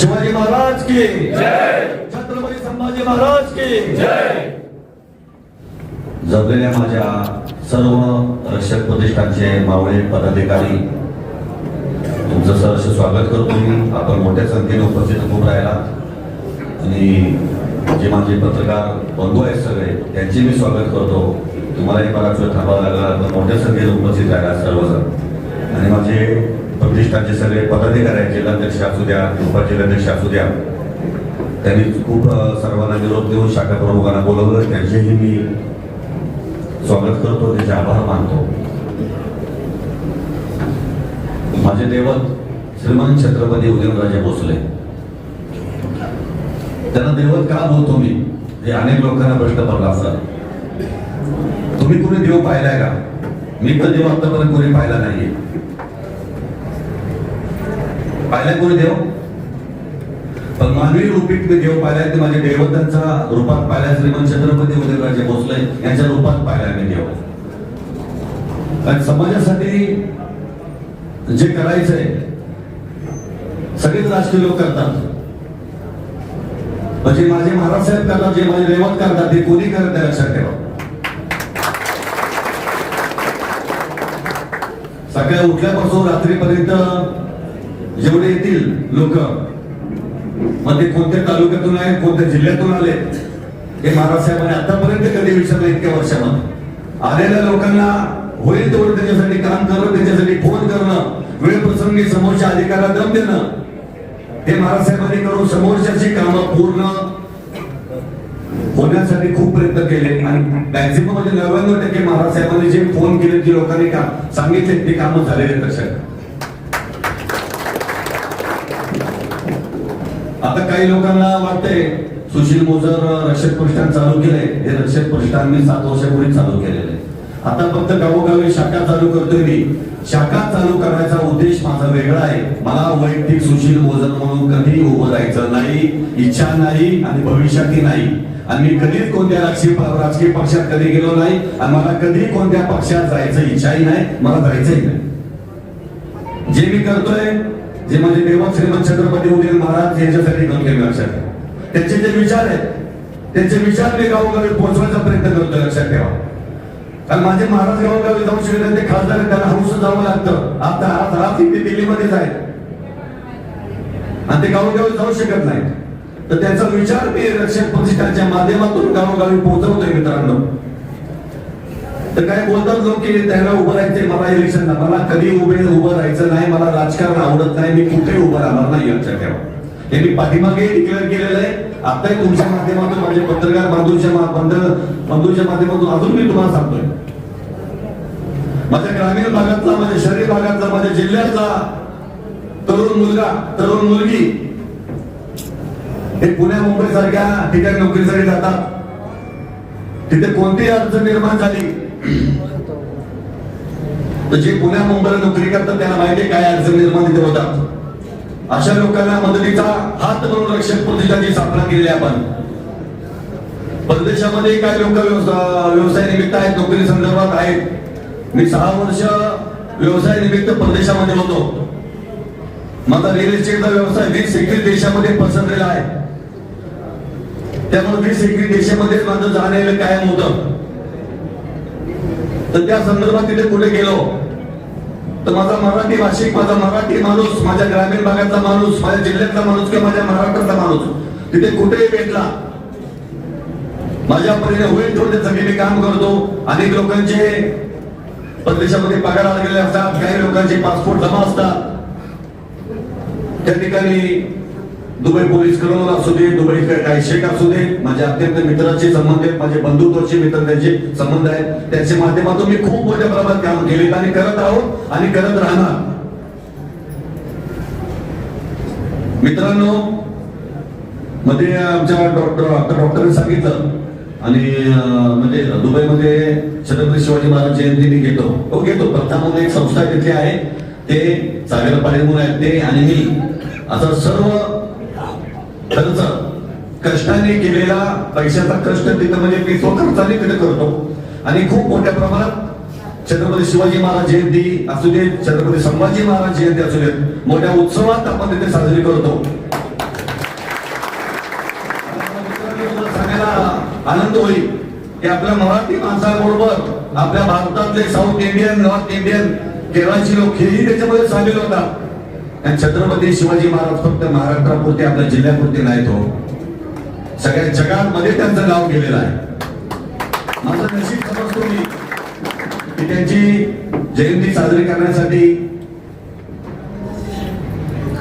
शिवाजी महाराज की छत्रपती संभाजी महाराज की जमलेल्या माझ्या सर्व रक्षक प्रतिष्ठानचे मावळे पदाधिकारी तुमचं सहर्ष स्वागत करतो मी. आपण मोठ्या संख्येने उपस्थित खूप राहिला. आणि जे माझे पत्रकार बंधू आहेत सगळे त्यांचे मी स्वागत करतो. तुम्हालाही बराच वेळ थांबावं लागला मोठ्या संख्येने उपस्थित राहिला सर्वजण. आणि माझे प्रतिष्ठानचे सगळे पदाधिकारी आहेत जिल्हाध्यक्ष असू द्या उपजिल्हाध्यक्ष असू द्या त्यांनी खूप सर्वांना निरोप देऊन शाखा प्रमुखांना बोलवलं. त्यांचेही मी स्वागत करतो त्याचे आभार मानतो. माझे दैवत श्रीमान छत्रपती उदयनराजे भोसले. त्यांना दैवत का बोलतो मी? हे अनेक लोकांना प्रश्न पडला असतात तुम्ही कुणी देव पाहिलाय का? मी तर देव आतापर्यंत कुणी पाहिला नाहीये. पाहिलाय कोणी देव? पण मानवी रूपीत मी देव पाहिलाय ते माझ्या देवतांच्या रूपात पाहिलाय श्रीमंत छत्रपती उदयराजे भोसले यांच्या रूपात पाहिलाय मी देव. आणि समाजासाठी जे करायचंय सगळेच राजकीय लोक करतात. म्हणजे माझे महाराज साहेब करतात जे माझे रेवत करतात ते कोणी करत नाही लक्षात ठेवा. सकाळी उठल्यापासून रात्रीपर्यंत जेवढे येतील लोक. मग ते कोणत्या तालुक्यातून आहे कोणत्या जिल्ह्यातून आले हे महाराज साहेबांनी आतापर्यंत कधी विचारलं इतक्या वर्षामध्ये? आलेल्या लोकांना होईल तेवढं त्याच्यासाठी काम करणं त्याच्यासाठी फोन करणं वेळ प्रसंगी समोरच्या अधिकाऱ्याला दम देणं. हे महाराज साहेबांनी करून समोरच्याची कामं पूर्ण होण्यासाठी खूप प्रयत्न केले आणि मॅक्झिमम म्हणजे नव्याण्णव टक्के महाराज साहेबांनी जे फोन केले जे लोकांनी का सांगितले ते कामं झालेले आहेत आता काही लोकांना वाटतंय सुशील मोजर रक्षक प्रतिष्ठान चालू केले हे रक्षक प्रतिष्ठान मी सात वर्षापूर्वी चालू केलेले आता फक्त गावोगावी शाखा चालू करतोय मी. शाखा चालू करण्याचा उद्देश माझा वेगळा आहे. मला वैयक्तिक सुशील मोजर म्हणून कधी उभं राहायचं नाही इच्छा नाही आणि भविष्यातही नाही. आणि मी कधीच कोणत्या राजकीय राजकीय पक्षात कधी गेलो नाही आणि मला कधी कोणत्या पक्षात जायचं इच्छाही नाही मला जायचंही नाही. जे मी करतोय जे माझे देवा श्रीमंत छत्रपती उदयन महाराज यांच्यासाठी करतोय लक्षात त्यांचे जे विचार आहेत त्यांचे विचार मी गावोगावी पोहोचवायचा प्रयत्न करतो लक्षात ठेवा. कारण माझे महाराज गावोगावी जाऊ शकले नाही, ते खासदार त्यांना हौस जावं लागतं. आता आज आज ते दिल्लीमध्येच आहेत. आणि ते गावोगावी जाऊ शकत नाही तर त्यांचा विचार मी रक्षक प्रतिष्ठानच्या माध्यमातून गावोगावी पोहोचवतोय मित्रांनो. तर काय बोलतात लोक की त्यांना उभं राहायचंय मला इलेक्शन मला कधी उभे उभं राहायचं नाही. मला राजकारण आवडत नाही. मी कुठे उभं राहणार नाही लक्षात ठेवा हे मी पाठीमागे डिक्लेअर केलेलं आहे. आताही तुमच्या माध्यमातून माझे पत्रकार बंधूंच्या बंधूंच्या माध्यमातून अजून मी तुम्हाला सांगतोय. माझ्या ग्रामीण भागातला माझ्या शहरी भागातला माझ्या जिल्ह्यातला तरुण मुलगा तरुण मुलगी हे पुण्या मुंबई सारख्या ठिकाणी नोकरीसाठी जातात. तिथे कोणतीही अडचण निर्माण झाली तर पुण्या मुंबईला नोकरी करतात त्यांना माहिती आहे काय अडचण निर्माण तिथे होतात. अशा लोकांना मदतीचा हात म्हणून रक्षक प्रतिष्ठाची स्थापना केलेली आपण. परदेशामध्ये काही लोक व्यवसा- व्यवसाय निमित्त आहेत नोकरी संदर्भात आहेत. मी सहा वर्ष व्यवसाय निमित्त परदेशामध्ये होतो. माझा रिअल इस्टेटचा व्यवसाय वीस एकवीस देशामध्ये पसरलेला आहे. त्यामुळे वीस एकवीस देशामध्ये माझं जाण्याला कायम होतं. तर त्या संदर्भात तिथे कुठे गेलो. तर माझा मराठी भाषिक माझा मराठी माणूस माझ्या ग्रामीण भागातला माणूस माझ्या जिल्ह्यातला माणूस किंवा माझ्या महाराष्ट्राचा माणूस तिथे कुठेही भेटला. माझ्या परीने होईल थोडे त्याचं मी काम करतो. अनेक लोकांचे परदेशामध्ये पगार गेले असतात. काही लोकांचे पासपोर्ट जमा असतात. त्या ठिकाणी दुबई पोलीस करोल असू दे दुबई काही शेख असू दे. माझ्या अत्यंत मित्राचे संबंध आहेत माझे बंधुत्वाचे मित्र त्यांचे संबंध आहेत. त्याच्या माध्यमातून मी खूप मोठ्या प्रमाणात काम केले आणि करत आहोत आणि करत राहणार. मित्रांनो मध्ये आमच्या डॉक्टर आता डॉक्टरने सांगितलं आणि म्हणजे दुबईमध्ये छत्रपती शिवाजी महाराज जयंती मी घेतो. हो घेतो. प्रथम एक संस्था तिथे आहे. ते सागर पाटील म्हणून आहेत ते आणि मी. असं सर्व खर्च. कष्टाने केलेला पैशाचा कष्ट तिथं म्हणजे मी स्वखर्चाने तिथं करतो. आणि खूप मोठ्या प्रमाणात छत्रपती शिवाजी महाराज जयंती असू देत छत्रपती संभाजी महाराज जयंती असू देत मोठ्या उत्सवात आपण तिथे साजरी करतो. आनंद होईल की आपल्या मराठी माणसाबरोबर आपल्या भारतातले साऊथ इंडियन नॉर्थ इंडियन केरळची लोक हेही त्याच्यामध्ये सामील होतात. आणि छत्रपती शिवाजी महाराज फक्त महाराष्ट्रापुरते आपल्या जिल्ह्यापुरते नाही तो. सगळ्या जगामध्ये त्यांचं नाव गेलेलं आहे. माझं नशीब समजतो मी की त्यांची जयंती साजरी करण्यासाठी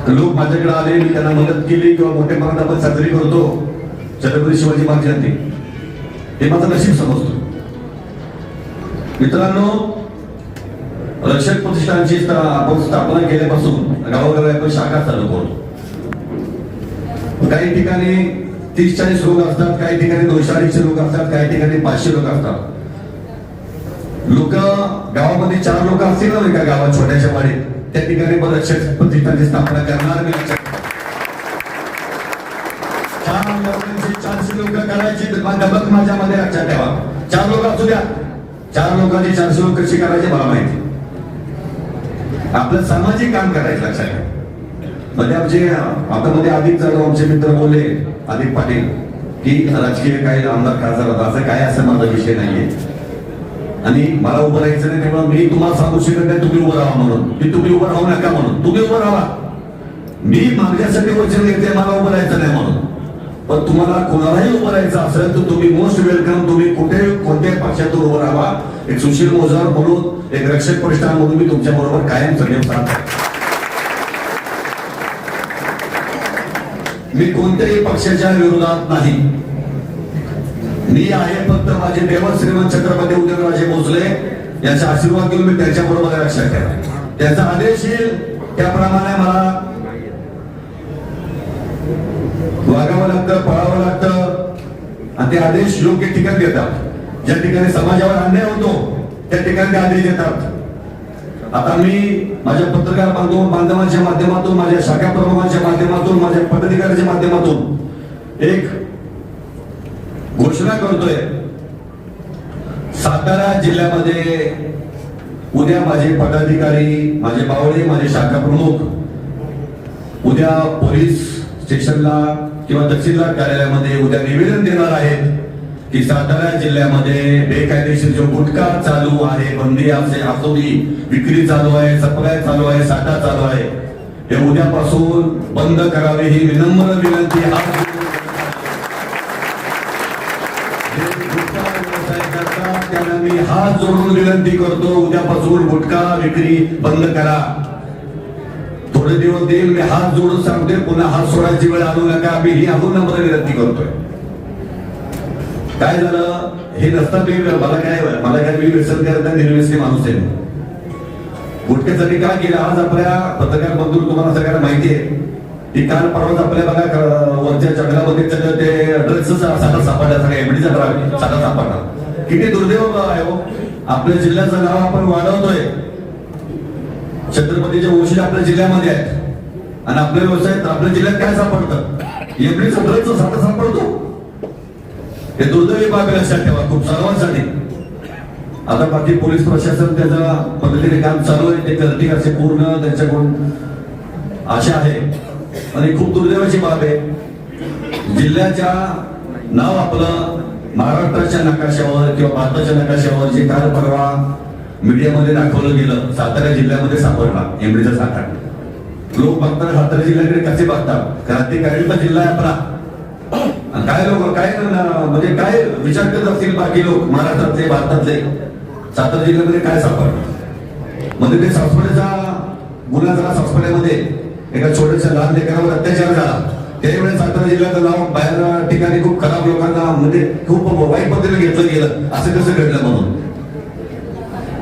लोक माझ्याकडे आले मी त्यांना मदत केली किंवा मोठ्या प्रमाणात आपण साजरी करतो. छत्रपती शिवाजी महाराज जयंती हे माझं नशीब समजतो. मित्रांनो रक्षक प्रतिष्ठानची आपण स्थापना केल्यापासून गावोगावी आपण शाखा चालू करतो काही ठिकाणी तीस चाळीस लोक असतात काही ठिकाणी दोनशे अडीचशे लोक असतात काही ठिकाणी पाचशे लोक असतात. लोक गावामध्ये चार लोक असतील ना एका गावात छोट्याशा वाडीत त्या ठिकाणी पण रक्षक प्रतिष्ठानची स्थापना करणार मी लक्षात चारशे लोक करायची तर माझ्यामध्ये लक्षात ठेवा. चार लोक असू द्या. चार लोकांची चारशे लोक कशी करायची मला माहिती. आपलं सामाजिक काम करायचं लक्षात ठेवा. म्हणजे आमचे आता मध्ये अधिक जाधव आमचे मित्र बोलले अधिक पाटील की राजकीय काही आमदार खासदार होता असं काय असं माझा विषय नाहीये. आणि मला उभं राहायचं नाही तेव्हा मी तुम्हाला सांगू शकत नाही तुम्ही उभं राहा म्हणून. की तुम्ही उभं राहू नका म्हणून. तुम्ही उभं राहा. मी माझ्यासाठी वचन घेते मला उभं राहायचं नाही म्हणून. तुम्हाला कोणालाही उभं राहायचं असेल तर तुम्ही मोस्ट वेलकम तुम्ही कुठे कोणत्याही पक्षातून उभं राहा. एक सुशील मोजार म्हणून एक रक्षक परिष्ठा म्हणून मी तुमच्या बरोबर कायम संयम साधतो. मी कोणत्याही पक्षाच्या विरोधात नाही. मी आहे फक्त माझे देव श्रीमंत छत्रपती उदयनराजे भोसले यांचा आशीर्वाद घेऊन मी त्यांच्या बरोबर लक्षात ठेवा त्याचा आदेश येईल. त्याप्रमाणे मला वागावं लागतं पळावं लागतं. आणि ते आदेश योग्य ठिकाणी देतात. ज्या ठिकाणी समाजावर अन्याय होतो त्या ठिकाणी ते आदेश देतात. आता मी माझ्या पत्रकार बांधव बांधवांच्या माध्यमातून माझ्या शाखा प्रमुखांच्या माध्यमातून माझ्या पदाधिकाऱ्याच्या माध्यमातून एक घोषणा करतोय. सातारा जिल्ह्यामध्ये उद्या माझे पदाधिकारी माझे बावळे माझे शाखा प्रमुख उद्या पोलीस स्टेशनला किंवा तहसीलदार कार्यालयामध्ये उद्या निवेदन देणार आहेत की सातारा जिल्ह्यामध्ये बेकायदेशीर जो गुटखा चालू आहे बंदी असे असोदी विक्री चालू आहे सप्लाय चालू आहे साठा चालू आहे हे उद्यापासून बंद करावे ही विनम्र विनंती आज जोडून त्यांना मी हात जोडून विनंती करतो उद्यापासून गुटखा विक्री बंद करा. थोडे दिवस देईल मी हात जोडून सांगतोय पुन्हा हात सोडायची वेळ आणू नका आम्ही ही अजून नम्र विनंती करतोय. काय झालं? हे नसता मी मला काय मला काय मी व्यसन करता निर्व्यसनी माणूस आहे गुटख्यासाठी काय केलं आज आपल्या पत्रकार बंधू तुम्हाला सगळ्यांना माहिती आहे. की काल परवाच आपल्या बघा वरच्या जंगलामध्ये त्याचं ते ड्रग्स साठा सापडला सगळ्या एमडीचा साठा सापडला. किती दुर्दैव आहे हो. आपल्या जिल्ह्याचं नाव आपण वाढवतोय. छत्रपतीच्या वर्षी आपल्या जिल्ह्यामध्ये आहेत. आणि आपल्या व्यवसायात आपल्या जिल्ह्यात काय सापडतं? एप्रिल ड्रग्स साठा सापडतो. हे दुर्दैवी बाब लक्षात ठेवा खूप सर्वांसाठी. आता बाकी पोलीस प्रशासन त्याच्या पद्धतीने काम चालू आहे ते करतील असे पूर्ण त्यांच्याकडून आशा आहे. आणि खूप दुर्दैवाची बाब आहे जिल्ह्याच्या नाव आपलं महाराष्ट्राच्या नकाशावर किंवा भारताच्या नकाशावर जे काल परवा मीडियामध्ये दाखवलं गेलं सातारा जिल्ह्यामध्ये सापडला एमडीचा साठा लोक बघतात सातारा जिल्ह्याकडे कसे बघतात? क्रांतिकारीचा जिल्हा आहे आपला. आणि काय लोक काय म्हणजे काय विचार करत असतील बाकी लोक? महाराष्ट्रातले भारतातले. सातारा जिल्ह्यामध्ये काय सापडलं? म्हणजे ते सासवड्याचा गुन्हा झाला सासवड्यामध्ये एका छोट्याशा लहान लेकरावर अत्याचार झाला. त्यावेळेस सातारा जिल्ह्याचं नाव बाहेर ठिकाणी खूप खराब लोकांना म्हणजे खूप वाईट पद्धतीने घेतलं गेलं. असं कसं घडलं म्हणून?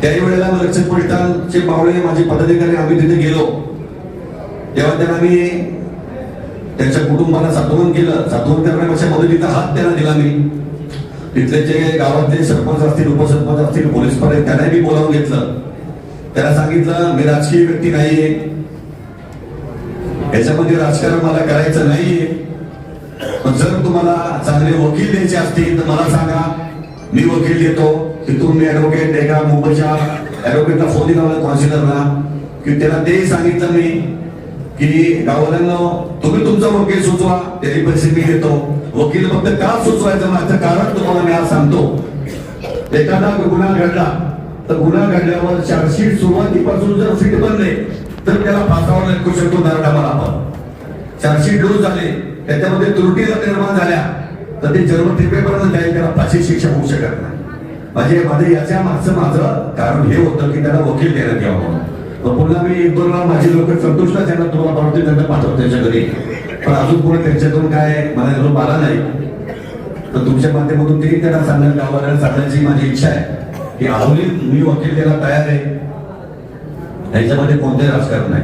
त्याही वेळेला रक्षक पलटांचे पावळे माझे पदाधिकारी आम्ही तिथे गेलो. तेव्हा त्यांना मी त्यांच्या कुटुंबाला सातवण केलं. सातवण करण्यापेक्षा मदतीचा हात त्यांना दिला मी. तिथले जे गावातले सरपंच असतील उपसरपंच असतील पोलीस पर्यंत त्यांनाही मी बोलावून घेतलं. त्याला सांगितलं मी राजकीय व्यक्ती नाहीये. याच्यामध्ये राजकारण मला करायचं नाहीये. पण जर तुम्हाला चांगले वकील द्यायचे असतील तर मला सांगा. मी वकील देतो. तिथून मी ऍडव्होकेट एका मुंबईच्या ऍडव्होकेटला फोन दिला कॉन्सिलरला की त्याला तेही सांगितलं मी की गाववाल्यांना तुम्ही तुमचा वकील सुचवा त्याचे पैसे मी देतो वकील फक्त का सुचवायचं? माझं कारण तुम्हाला मी आज सांगतो. एखादा गुन्हा घडला तर गुन्हा घडल्यावर चार्जशीट सुरुवातीपासून जर फिट बनले तर त्याला फासावर लटकू शकतो दरडावर आपण. चार्जशीट लूज झाले त्याच्यामध्ये त्रुटी जर निर्माण झाल्या तर ते जन्मठेपेपर्यंत जाईल त्याला फाशी शिक्षा होऊ शकत नाही. म्हणजे माझं याच्या मागचं माझं कारण हे होतं की त्याला वकील देण्यात यावं म्हणून. पुन्हा मी एक दोन वेळा माझे लोक संतुष्ट त्यांना तुम्हाला पाठवते त्यांना पाठवतो त्यांच्या घरी. पण अजून पुढे त्यांच्याकडून काय मला अजून आला नाही. तर तुमच्या माध्यमातून ते त्यांना सांगण्यात गावाला सांगण्याची माझी इच्छा आहे की अजूनही मी वकील द्यायला तयार आहे. याच्यामध्ये कोणतंही राजकारण नाही.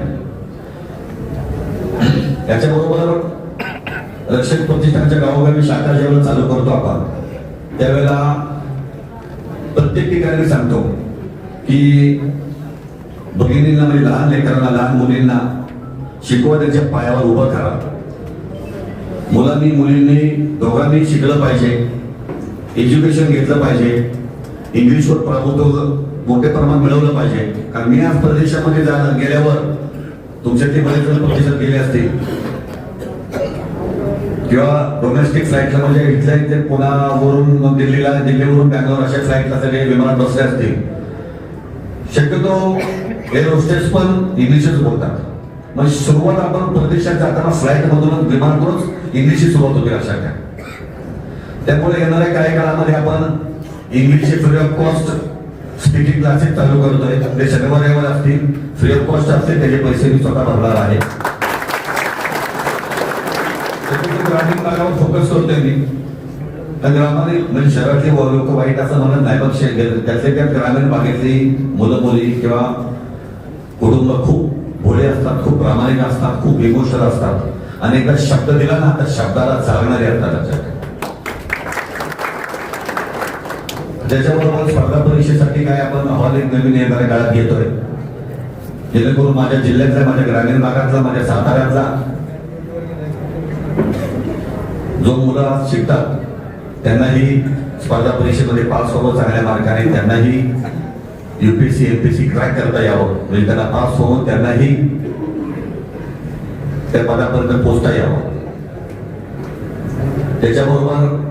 त्याच्याबरोबर रक्षक प्रतिष्ठानच्या गावोगावी शाखा जेव्हा चालू करतो आपण त्यावेळेला प्रत्येक ठिकाणी सांगतो की भगिनींना म्हणजे लहान लेकरांना लहान मुलींना शिकवा त्यांच्या पायावर उभं करा. मुलांनी मुलींनी दोघांनी शिकलं पाहिजे एज्युकेशन घेतलं पाहिजे इंग्लिशवर प्रभुत्व मोठे प्रमाण मिळवलं पाहिजे. कारण मी आज प्रदेशामध्ये जा गेल्यावर तुमच्या ते बरेच जण प्रतिसाद गेले असतील. किंवा डोमेस्टिक फ्लाईटला म्हणजे इथल्या इथे पुण्यावरून दिल्लीला दिल्लीवरून बँगलोर अशा फ्लाईटला सगळे विमानात बसले असतील. शक्यतो एअर होस्टेस पण इंग्लिशच बोलतात. मग सुरुवात आपण प्रदेशात जाताना फ्लाईट मधूनच विमानातूनच इंग्लिशची सुरुवात होते लक्षात घ्या. त्यामुळे येणाऱ्या काही काळामध्ये आपण इंग्लिशचे free of cost speaking classes चालू करतोय. ते शनिवार रविवार असतील फ्री ऑफ कॉस्ट असतील त्याचे पैसे मी स्वतः भरणार आहे. ग्रामीण भागावर फोकस करतोय मी तर ग्रामाने म्हणजे शहरातले लोक वाईट असं म्हणत नाही पण शे- त्यातले त्या ग्रामीण भागातली मुलं मुली किंवा कुटुंब खूप भोळे असतात खूप प्रामाणिक असतात खूप इमोशनल असतात. आणि एकदा शब्द दिला ना तर शब्दाला चालणारे असतात लक्षात ठेवा. त्याच्याबरोबर स्पर्धा परीक्षेसाठी काय आपण अहवाल एक नवीन येणाऱ्या काळात घेतोय. जेणेकरून माझ्या जिल्ह्यातला माझ्या ग्रामीण भागातला माझ्या साताऱ्यातला जो मुलं आज शिकतात त्यांनाही स्पर्धा परीक्षेमध्ये पास व्हावं चांगल्या मार्गाने त्यांनाही युपीएससी एमपीएससी क्रॅक करता यावं. म्हणजे त्यांना पास होऊन त्यांनाही त्या पदापर्यंत पोचता यावं. त्याच्याबरोबर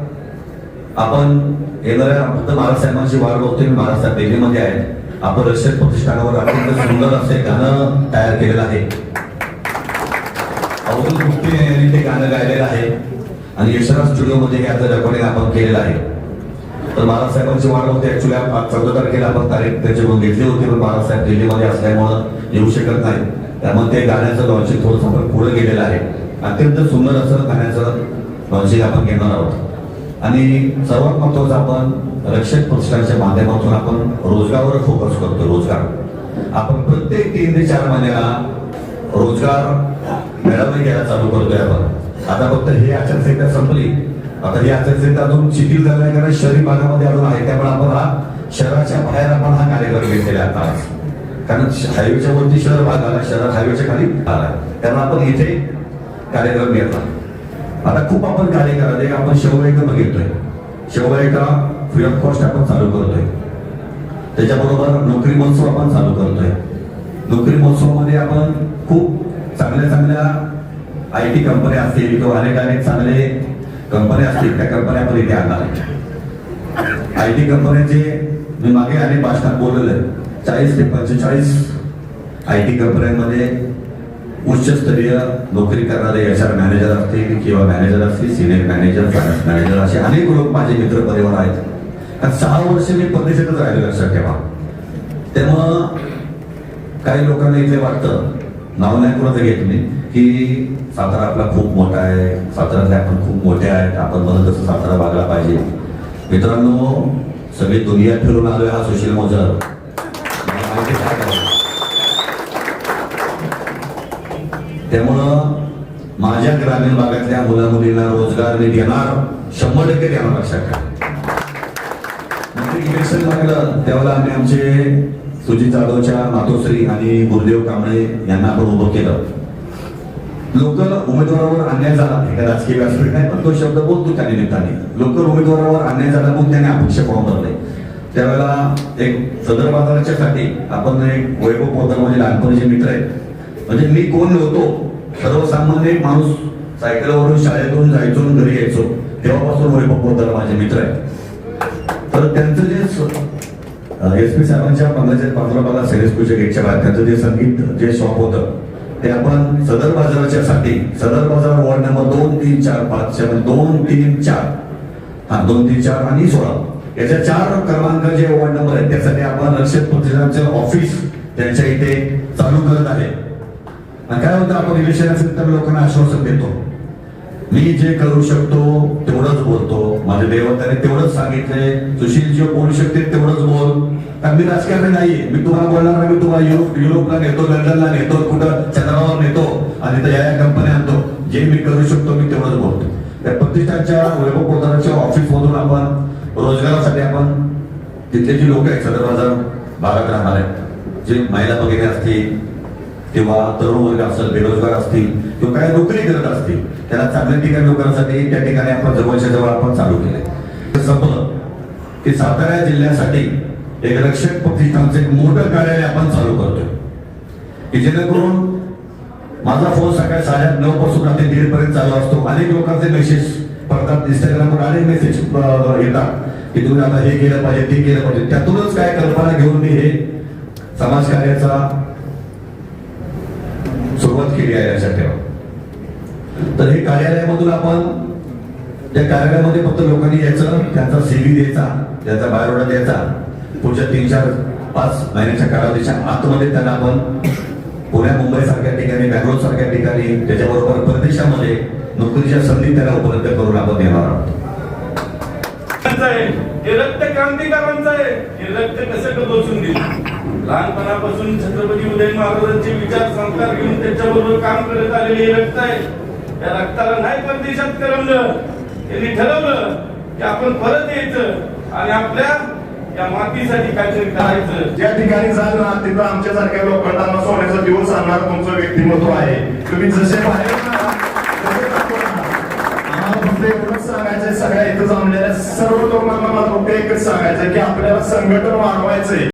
आपण येणाऱ्या फक्त बाळासाहेबांची वाट बघतोय. मी बाळासाहेब दिल्लीमध्ये आहे. आपण रशियन प्रतिष्ठानावर अत्यंत सुंदर असे गाणं तयार केलेलं आहे. अवघड मुक्ती ते गाणं गायलेलं आहे. आणि यशराज स्टुडिओमध्ये हे आता रेकॉर्डिंग आपण केलेलं आहे तर बाळासाहेबांची वाढ होते. ऍक्च्युली चौदा तारखेला आपण तारीख त्याची घेतली होती पण बाळासाहेब दिल्लीमध्ये असल्यामुळं येऊ शकत नाही. त्यामुळे ते गाण्याचं लॉन्चिंग थोडंसं आपण पुढे गेलेलं आहे. अत्यंत सुंदर असं गाण्याचं लॉन्चिंग आपण घेणार आहोत. आणि सर्वात महत्वाचं आपण रक्षक प्रतिष्ठानच्या माध्यमातून आपण रोजगारावर फोकस करतो रोजगार. आपण प्रत्येक तीन ते चार महिन्याला रोजगार मेळावे घ्यायला चालू करतोय आपण. आता फक्त हे आचारसंहिता संपली. आता ही आचारसंहिता अजून शिथिल झाली नाही कारण शहरी भागामध्ये अजून आहे. त्यामुळे आपण हा शहराच्या बाहेर आपण हा कार्यक्रम घेतलेला आता. कारण हायवेच्या वरती शहर भाग आला शहरात हायवेच्या खाली आला. त्यामुळे आपण इथे कार्यक्रम घेतला. आता खूप आपण कार्य करत एक आपण शेवगायिका बघितलोय शेवगायिका फ्री ऑफ कॉस्ट आपण चालू करतोय. त्याच्याबरोबर नोकरी महोत्सव आपण चालू करतोय. नोकरी महोत्सवामध्ये आपण खूप चांगल्या चांगल्या आय टी कंपन्या असतील किंवा अनेक अनेक चांगले कंपन्या असतील त्या कंपन्या पण इथे आणणार आय टी कंपन्यांचे मी मागे अनेक भाषणात बोललेलं आहे चाळीस ते पंचेचाळीस आय टी कंपन्यांमध्ये उच्चस्तरीय नोकरी करणारे एच आर मॅनेजर असतील किंवा मॅनेजर असतील सिनियर मॅनेजर फायनान्स मॅनेजर असे अनेक लोक माझे मित्र परिवार आहेत. कारण सहा वर्ष मी परदेशातच राहिलो लक्षात ठेवा तेव्हा काही लोकांना इथे वाटतं नाव नाही कुणाचं घेत मी की सातारा आपला खूप मोठा आहे. साताऱ्यातले आपण खूप मोठे आहेत. आपण म्हणत तसं सातारा बघायला पाहिजे. मित्रांनो सगळी दुनिया फिरून आलोय हा सुशील मोजर त्यामुळं माझ्या ग्रामीण भागातल्या मुला मुलींना रोजगार मी देणार शंभर टक्के देणार लक्षात ठेवा. इलेक्शन लागलं त्यावेळेला आम्ही आमचे सुजित जाधवच्या मातोश्री आणि गुरुदेव कांबळे यांना आपण उभं केलं. लोक उमेदवारावर अन्याय झाला एका राजकीय व्यासपीठ नाही पण तो शब्द बोलतो त्या निमित्ताने. लोक उमेदवारावर अन्याय झाला म्हणून त्याने अपेक्षा फॉर्म भरले त्यावेळेला एक सदर बाजाराच्या साठी आपण एक वैभव पोतर म्हणजे लहानपणीचे मित्र आहेत. म्हणजे मी कोण नव्हतो? सर्वसामान्य एक माणूस सायकलवरून शाळेतून जायचो आणि घरी यायचो. तेव्हापासून वैभव पोतदार माझे मित्र आहेत. तर त्यांचं जे एस पी साहेबांच्या बंगल्याच्या पंधरा मला सेरेस्कूच्या गेटच्या बाहेर त्यांचं जे संगीत जे शॉप होतं ते आपण सदर बाजाराच्या साठी सदर बाजार वॉर्ड नंबर दोन तीन चार पाच च्या दोन तीन चार. हा दोन तीन चार आणि सोळा. याच्या चार क्रमांक जे वॉर्ड नंबर आहेत त्यासाठी आपण रक्षक प्रतिष्ठानचे ऑफिस त्यांच्या इथे चालू करत आहे. आणि काय होतं आपण इलेक्शन असेल तर लोकांना आश्वासन देतो. मी जे करू शकतो तेवढंच बोलतो. माझ्या देवताने तेवढंच सांगितलंय. सुशील जे बोलू शकते तेवढंच बोल. कारण मी राजकारणी नाहीये. मी तुम्हाला बोलणार नाही मी तुम्हाला युरोप युरोपला नेतो लंडनला नेतो कुठं चंद्रावर नेतो. आणि त्या या कंपन्या आणतो. जे मी करू शकतो मी तेवढंच बोलतो. त्या प्रतिष्ठानच्या वैभव पोतानाच्या ऑफिस मधून आपण रोजगारासाठी आपण तिथले जी लोक आहेत सदर बाजार भागात राहणार आहेत जे महिला वगैरे असतील किंवा तरुण वर्ग असेल बेरोजगार असतील किंवा काही नोकरी करत असतील त्याला चांगल्या ठिकाणी लोकांसाठी त्या ठिकाणी आपण जवळच्या जवळ आपण चालू केले संपलं की सातारा जिल्ह्यासाठी एक रक्षक प्रतिष्ठानचं एक मोठं कार्यालय आपण चालू करतोय. की जेणेकरून माझा फोन सकाळी साडे नऊ पासून रात्री दीड पर्यंत चालू असतो. अनेक लोकांचे मेसेज पडतात. इंस्टाग्रामवर अनेक मेसेज येतात की तुम्ही आता हे केलं पाहिजे ते केलं पाहिजे. त्यातूनच काय कल्पना घेऊन मी हे समाजकार्याचा सुरुवात केली आहे लक्षात ठेवा तर हे कार्यालयामधून आपण त्या कार्यालयामध्ये फक्त लोकांनी यायचं त्यांचा सीव्ही द्यायचा त्याचा बायोडा द्यायचा. पुढच्या तीन चार पाच महिन्याच्या कालावधीच्या आतमध्ये त्यांना आपण पुण्या मुंबई सारख्या ठिकाणी बँगलोर सारख्या ठिकाणी त्याच्याबरोबर परदेशामध्ये नोकरीच्या संधी त्याला उपलब्ध करून आपण देणार आहोत. हे रक्त क्रांतिकारांचं आहे. हे रक्त कसं का दिलं लहानपणापासून छत्रपती उदय महाराजांचे विचार संस्कार घेऊन त्याच्याबरोबर काम करत आलेले हे रक्त आहे. त्या रक्ताला नाही परदेशात करमलं त्यांनी ठरवलं की आपण परत यायचं आणि आपल्या या मातीसाठी काहीतरी करायचं. ज्या ठिकाणी जाल ना तिथं आमच्यासारख्या लोकांना सोन्याचा दिवस आणणार तुमचं व्यक्तिमत्व आहे. तुम्ही जसे बाहेर सांगायचंय सगळ्या इथं जमलेल्या सर्व लोकांना मला फक्त एकच सांगायचं की आपल्याला संघटन वाढवायचंय.